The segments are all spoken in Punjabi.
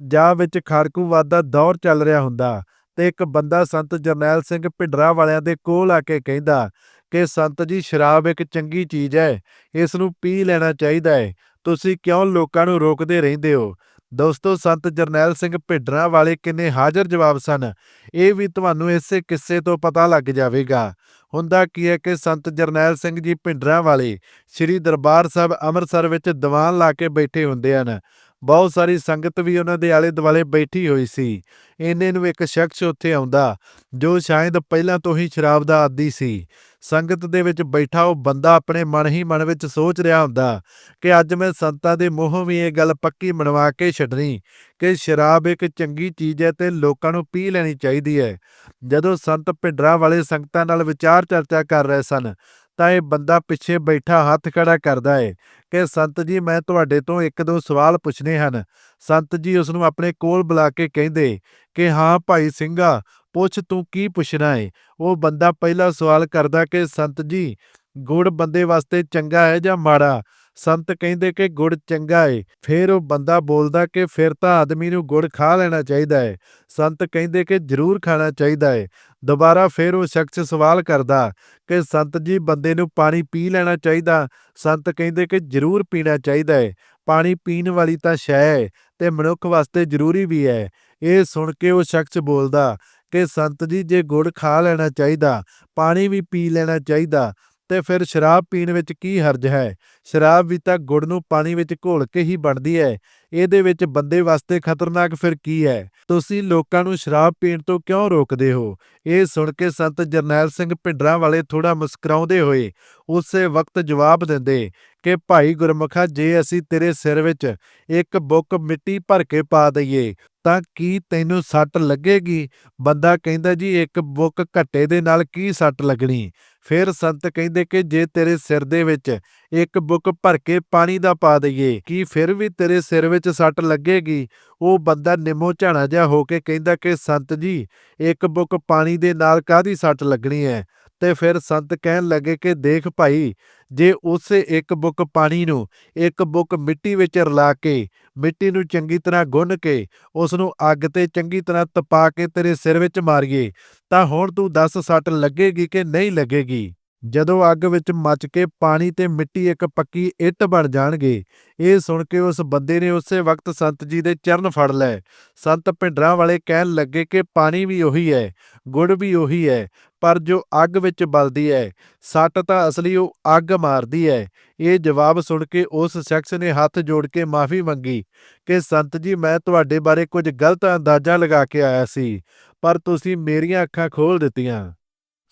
ਜਾਂ ਵਿੱਚ ਖਾੜਕੂਵਾਦ ਦਾ ਦੌਰ ਚੱਲ ਰਿਹਾ ਹੁੰਦਾ ਤੇ ਇੱਕ ਬੰਦਾ ਸੰਤ ਜਰਨੈਲ ਸਿੰਘ ਭਿੰਡਰਾਂ ਵਾਲਿਆਂ ਦੇ ਕੋਲ ਆ ਕੇ ਕਹਿੰਦਾ ਕਿ ਸੰਤ ਜੀ, ਸ਼ਰਾਬ ਇੱਕ ਚੰਗੀ ਚੀਜ਼ ਹੈ, ਇਸ ਨੂੰ ਪੀ ਲੈਣਾ ਚਾਹੀਦਾ ਹੈ, ਤੁਸੀਂ ਕਿਉਂ ਲੋਕਾਂ ਨੂੰ ਰੋਕਦੇ ਰਹਿੰਦੇ ਹੋ? ਦੋਸਤੋ, ਸੰਤ ਜਰਨੈਲ ਸਿੰਘ ਭਿੰਡਰਾਂ ਵਾਲੇ ਕਿੰਨੇ ਹਾਜ਼ਰ ਜਵਾਬ ਸਨ, ਇਹ ਵੀ ਤੁਹਾਨੂੰ ਇਸੇ ਕਿੱਸੇ ਤੋਂ ਪਤਾ ਲੱਗ ਜਾਵੇਗਾ। ਹੁੰਦਾ ਕੀ ਹੈ ਕਿ ਸੰਤ ਜਰਨੈਲ ਸਿੰਘ ਜੀ ਭਿੰਡਰਾਂ ਵਾਲੇ ਸ੍ਰੀ ਦਰਬਾਰ ਸਾਹਿਬ ਅੰਮ੍ਰਿਤਸਰ ਵਿੱਚ ਦੀਵਾਨ ਲਾ ਕੇ ਬੈਠੇ ਹੁੰਦੇ ਹਨ ਬਹੁਤ ਸਾਰੀ ਸੰਗਤ ਵੀ ਉਹਨਾਂ ਦੇ ਆਲੇ ਦੁਆਲੇ ਬੈਠੀ ਹੋਈ ਸੀ। ਇੰਨੇ ਨੂੰ ਇੱਕ ਸ਼ਖਸ ਉੱਥੇ ਆਉਂਦਾ, ਜੋ ਸ਼ਾਇਦ ਪਹਿਲਾਂ ਤੋਂ ਹੀ ਸ਼ਰਾਬ ਦਾ ਆਦੀ ਸੀ। ਸੰਗਤ ਦੇ ਵਿੱਚ ਬੈਠਾ ਉਹ ਬੰਦਾ ਆਪਣੇ ਮਨ ਹੀ ਮਨ ਵਿੱਚ ਸੋਚ ਰਿਹਾ ਹੁੰਦਾ ਕਿ ਅੱਜ ਮੈਂ ਸੰਤਾਂ ਦੇ ਮੂੰਹੋਂ ਵੀ ਇਹ ਗੱਲ ਪੱਕੀ ਬਣਵਾ ਕੇ ਛੱਡਣੀ ਕਿ ਸ਼ਰਾਬ ਇੱਕ ਚੰਗੀ ਚੀਜ਼ ਹੈ ਤੇ ਲੋਕਾਂ ਨੂੰ ਪੀ ਲੈਣੀ ਚਾਹੀਦੀ ਹੈ। ਜਦੋਂ ਸੰਤ ਭਿੰਡਰਾਂ ਵਾਲੇ ਸੰਗਤਾਂ ਨਾਲ ਵਿਚਾਰ ਚਰਚਾ ਕਰ ਰਹੇ ਸਨ ਤਾਂ ਇਹ ਬੰਦਾ ਪਿੱਛੇ ਬੈਠਾ ਹੱਥ ਖੜਾ ਕਰਦਾ ਹੈ ਕਿ, ਸੰਤ ਜੀ, ਮੈਂ ਤੁਹਾਡੇ ਤੋਂ ਇੱਕ ਦੋ ਸਵਾਲ ਪੁੱਛਣੇ ਹਨ। ਸੰਤ ਜੀ ਉਸ ਨੂੰ ਆਪਣੇ ਕੋਲ ਬੁਲਾ ਕੇ ਕਹਿੰਦੇ ਕਿ, ਹਾਂ ਭਾਈ ਸਿੰਘਾ, ਪੁੱਛ ਤੂੰ ਕੀ ਪੁੱਛਣਾ ਏ? ਉਹ ਬੰਦਾ ਪਹਿਲਾ ਸਵਾਲ ਕਰਦਾ ਕਿ, ਸੰਤ ਜੀ, ਗੁੜ ਬੰਦੇ ਵਾਸਤੇ ਚੰਗਾ ਹੈ ਜਾਂ ਮਾੜਾ? ਸੰਤ ਕਹਿੰਦੇ ਕਿ ਗੁੜ ਚੰਗਾ ਹੈ ਫਿਰ ਉਹ ਬੰਦਾ ਬੋਲਦਾ ਕਿ ਫਿਰ ਤਾਂ ਆਦਮੀ ਨੂੰ ਗੁੜ ਖਾ ਲੈਣਾ ਚਾਹੀਦਾ ਹੈ ਸੰਤ ਕਹਿੰਦੇ ਕਿ ਜ਼ਰੂਰ ਖਾਣਾ ਚਾਹੀਦਾ ਹੈ ਦੁਬਾਰਾ ਫਿਰ ਉਹ ਸ਼ਖਸ ਸਵਾਲ ਕਰਦਾ ਕਿ ਸੰਤ ਜੀ ਬੰਦੇ ਨੂੰ ਪਾਣੀ ਪੀ ਲੈਣਾ ਚਾਹੀਦਾ? ਸੰਤ ਕਹਿੰਦੇ ਕਿ ਜ਼ਰੂਰ ਪੀਣਾ ਚਾਹੀਦਾ ਹੈ ਪਾਣੀ ਪੀਣ ਵਾਲੀ ਤਾਂ ਸ਼ੈ ਹੈ ਤੇ ਮਨੁੱਖ ਵਾਸਤੇ ਜ਼ਰੂਰੀ ਵੀ ਹੈ ਇਹ ਸੁਣ ਕੇ ਉਹ ਸ਼ਖਸ ਬੋਲਦਾ ਕਿ ਸੰਤ ਜੀ ਜੇ ਗੁੜ ਖਾ ਲੈਣਾ ਚਾਹੀਦਾ, ਪਾਣੀ ਵੀ ਪੀ ਲੈਣਾ ਚਾਹੀਦਾ ਤੇ ਫਿਰ ਸ਼ਰਾਬ ਪੀਣ ਵਿੱਚ ਕੀ ਹਰਜ ਹੈ? ਸ਼ਰਾਬ ਵੀ ਤਾਂ ਗੁੜ ਨੂੰ ਪਾਣੀ ਵਿੱਚ ਘੋਲ ਕੇ ਹੀ ਬਣਦੀ ਹੈ। ਇਹਦੇ ਵਿੱਚ ਬੰਦੇ ਵਾਸਤੇ ਖਤਰਨਾਕ ਫਿਰ ਕੀ ਹੈ? ਤੁਸੀਂ ਲੋਕਾਂ ਨੂੰ ਸ਼ਰਾਬ ਪੀਣ ਤੋਂ ਕਿਉਂ ਰੋਕਦੇ ਹੋ? ਇਹ ਸੁਣ ਕੇ ਸੰਤ ਜਰਨੈਲ ਸਿੰਘ ਭਿੰਡਰਾਂ ਵਾਲੇ ਥੋੜਾ ਮੁਸਕਰਾਉਂਦੇ ਹੋਏ ਉਸੇ ਵਕਤ ਜਵਾਬ ਦਿੰਦੇ ਕਿ, ਭਾਈ ਗੁਰਮੁਖਾ, ਜੇ ਅਸੀਂ ਤੇਰੇ ਸਿਰ ਵਿੱਚ ਇੱਕ ਬੁੱਕ ਮਿੱਟੀ ਭਰ ਕੇ ਪਾ ਦਈਏ, ਤਾਂ ਕੀ ਤੈਨੂੰ ਸੱਟ ਲੱਗੇਗੀ? ਬੰਦਾ ਕਹਿੰਦਾ, ਜੀ, ਇੱਕ ਬੁੱਕ ਘੱਟੇ ਦੇ ਨਾਲ ਕੀ ਸੱਟ ਲੱਗਣੀ? ਫਿਰ ਸੰਤ ਕਹਿੰਦੇ ਕਿ, ਜੇ ਤੇਰੇ ਸਿਰ ਦੇ ਵਿੱਚ ਇੱਕ ਬੁੱਕ ਭਰ ਕੇ ਪਾਣੀ ਦਾ ਪਾ ਦਈਏ ਕਿ ਫਿਰ ਵੀ ਤੇਰੇ ਸਿਰ ਵਿੱਚ ਸੱਟ ਲੱਗੇਗੀ। ਉਹ ਬੰਦਾ ਨਿੰਮੋ ਝਾਣਾ ਜਿਹਾ ਹੋ ਕੇ ਕਹਿੰਦਾ ਕਿ, ਸੰਤ ਜੀ, ਇੱਕ ਬੁੱਕ ਪਾਣੀ ਦੇ ਨਾਲ ਕਾਹਦੀ ਸੱਟ ਲੱਗਣੀ ਹੈ ਤੇ ਫਿਰ ਸੰਤ ਕਹਿਣ ਲੱਗੇ ਕਿ, ਦੇਖ ਭਾਈ, ਜੇ ਉਸੇ ਇੱਕ ਬੁੱਕ ਪਾਣੀ ਨੂੰ ਇੱਕ ਬੁੱਕ ਮਿੱਟੀ ਵਿੱਚ ਰਲਾ ਕੇ, ਮਿੱਟੀ ਨੂੰ ਚੰਗੀ ਤਰ੍ਹਾਂ ਗੁੰਨ ਕੇ ਉਸ ਨੂੰ ਅੱਗ ਤੇ ਚੰਗੀ ਤਰ੍ਹਾਂ ਤਪਾ ਕੇ ਤੇਰੇ ਸਿਰ ਵਿੱਚ ਮਾਰੀਏ, ਤਾਂ ਹੁਣ ਤੂੰ ਦੱਸ ਸੱਟ ਲੱਗੇਗੀ ਕਿ ਨਹੀਂ ਲੱਗੇਗੀ? ਜਦੋਂ ਅੱਗ ਵਿੱਚ ਮੱਚ ਕੇ ਪਾਣੀ ਤੇ ਮਿੱਟੀ ਇੱਕ ਪੱਕੀ ਇੱਟ ਬਣ ਜਾਣਗੇ, ਇਹ ਸੁਣ ਕੇ ਉਸ ਬੰਦੇ ਨੇ ਉਸੇ ਵਕਤ ਸੰਤ ਜੀ ਦੇ ਚਰਨ ਫੜ ਲਏ। ਸੰਤ ਭਿੰਡਰਾਂ ਵਾਲੇ ਕਹਿਣ ਲੱਗੇ ਕਿ ਪਾਣੀ ਵੀ ਉਹੀ ਹੈ, ਗੁੜ ਵੀ ਉਹੀ ਹੈ, ਪਰ ਜੋ ਅੱਗ ਵਿੱਚ ਬਲਦੀ ਹੈ, ਸੱਟ ਤਾਂ ਅਸਲੀ ਉਹ ਅੱਗ ਮਾਰਦੀ ਹੈ। ਇਹ ਜਵਾਬ ਸੁਣ ਕੇ ਉਸ ਸ਼ਖਸ ਨੇ ਹੱਥ ਜੋੜ ਕੇ ਮਾਫੀ ਮੰਗੀ ਕਿ ਸੰਤ ਜੀ, ਮੈਂ ਤੁਹਾਡੇ ਬਾਰੇ ਕੁਝ ਗਲਤ ਅੰਦਾਜ਼ਾ ਲਗਾ ਕੇ ਆਇਆ ਸੀ, ਪਰ ਤੁਸੀਂ ਮੇਰੀਆਂ ਅੱਖਾਂ ਖੋਲ ਦਿੱਤੀਆਂ।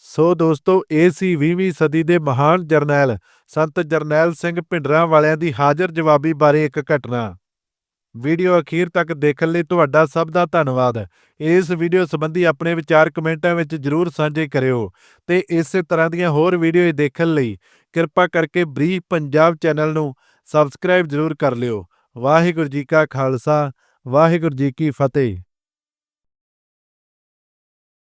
ਸੋ ਦੋਸਤੋ, ਇਹ ਸੀ 20ਵੀਂ ਸਦੀ ਦੇ ਮਹਾਨ ਜਰਨੈਲ ਸੰਤ ਜਰਨੈਲ ਸਿੰਘ ਭਿੰਡਰਾਂ ਵਾਲਿਆਂ ਦੀ ਹਾਜ਼ਰ ਜਵਾਬੀ ਬਾਰੇ ਇੱਕ ਘਟਨਾ। ਵੀਡੀਓ ਅਖੀਰ ਤੱਕ ਦੇਖਣ ਲਈ ਤੁਹਾਡਾ ਸਭ ਦਾ ਧੰਨਵਾਦ। ਇਸ ਵੀਡੀਓ ਸੰਬੰਧੀ ਆਪਣੇ ਵਿਚਾਰ ਕਮੈਂਟਾਂ ਵਿੱਚ ਜਰੂਰ ਸਾਂਝੇ ਕਰਿਓ ਤੇ ਇਸੇ ਤਰ੍ਹਾਂ ਦੀਆਂ ਹੋਰ ਵੀਡੀਓ ਦੇਖਣ ਲਈ ਕਿਰਪਾ ਕਰਕੇ ਬਰੀਫ ਪੰਜਾਬ ਚੈਨਲ ਨੂੰ ਸਬਸਕ੍ਰਾਈਬ ਜਰੂਰ ਕਰ ਲਿਓ। ਵਾਹਿਗੁਰੂ ਜੀ ਕਾ ਖਾਲਸਾ, ਵਾਹਿਗੁਰੂ ਜੀ ਕੀ ਫਤਿਹ।